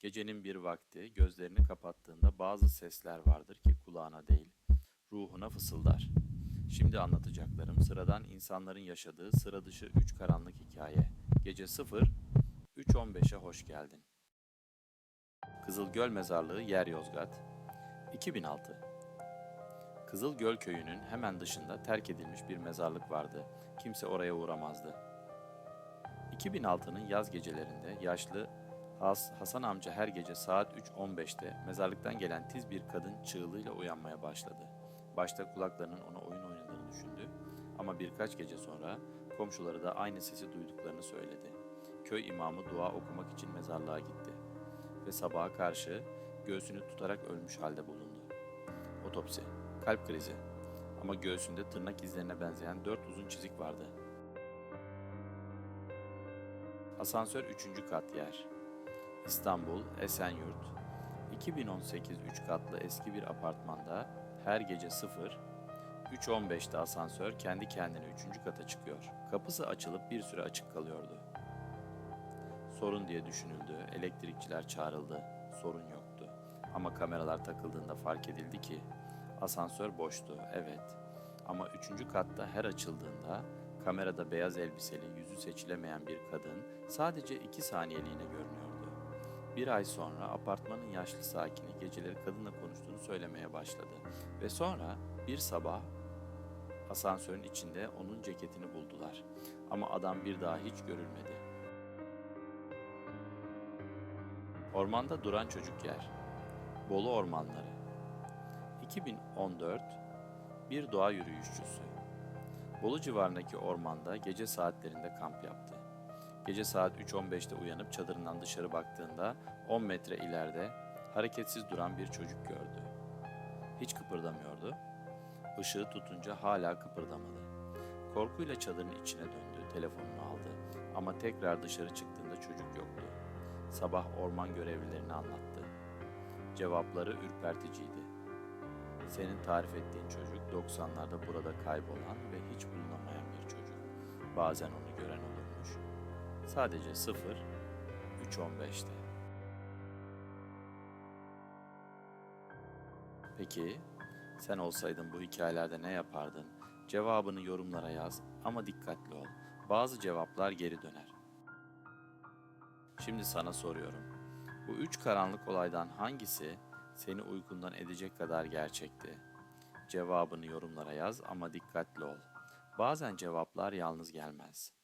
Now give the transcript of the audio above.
Gecenin bir vakti gözlerini kapattığında bazı sesler vardır ki kulağına değil, ruhuna fısıldar. Şimdi anlatacaklarım sıradan insanların yaşadığı sıra dışı üç karanlık hikaye. Gece 0, 3.15'e hoş geldin. Kızılgöl Mezarlığı Yer Yozgat 2006 Kızılgöl köyünün hemen dışında terk edilmiş bir mezarlık vardı. Kimse oraya uğramazdı. 2006'nın yaz gecelerinde yaşlı Has, Hasan amca her gece saat 3.15'te mezarlıktan gelen tiz bir kadın çığlığıyla uyanmaya başladı. Başta kulaklarının ona oyun oynadığını düşündü ama birkaç gece sonra komşuları da aynı sesi duyduklarını söyledi. Köy imamı dua okumak için mezarlığa gitti ve sabaha karşı göğsünü tutarak ölmüş halde bulundu. Otopsi, kalp krizi ama göğsünde tırnak izlerine benzeyen dört uzun çizik vardı. Asansör 3. kat yer. İstanbul, Esenyurt. 2018 3 katlı eski bir apartmanda her gece 0, 3.15'te asansör kendi kendine 3. kata çıkıyor. Kapısı açılıp bir süre açık kalıyordu. Sorun diye düşünüldü, elektrikçiler çağrıldı, sorun yoktu. Ama kameralar takıldığında fark edildi ki asansör boştu, evet. Ama üçüncü katta her açıldığında kamerada beyaz elbiseli, yüzü seçilemeyen bir kadın sadece iki saniyeliğine görünüyordu. Bir ay sonra apartmanın yaşlı sakini geceleri kadınla konuştuğunu söylemeye başladı. Ve sonra bir sabah asansörün içinde onun ceketini buldular. Ama adam bir daha hiç görülmedi. Ormanda duran çocuk yer. Bolu Ormanları. 2014 bir doğa yürüyüşçüsü. Bolu civarındaki ormanda gece saatlerinde kamp yaptı. Gece saat 3.15'te uyanıp çadırından dışarı baktığında 10 metre ileride hareketsiz duran bir çocuk gördü. Hiç kıpırdamıyordu. Işığı tutunca hala kıpırdamadı. Korkuyla çadırın içine döndü, telefonunu aldı. Ama tekrar dışarı çıktığında çocuk yoktu. Sabah orman görevlilerini anlattı. Cevapları ürperticiydi. Senin tarif ettiğin çocuk 90'larda burada kaybolan ve hiç bulunamayan bir çocuk. Bazen onu gören olurmuş. Sadece 0, 3.15'te. Peki sen olsaydın bu hikayelerde ne yapardın? Cevabını yorumlara yaz ama dikkatli ol. Bazı cevaplar geri döner. Şimdi sana soruyorum. Bu üç karanlık olaydan hangisi seni uykundan edecek kadar gerçekti? Cevabını yorumlara yaz ama dikkatli ol. Bazen cevaplar yalnız gelmez.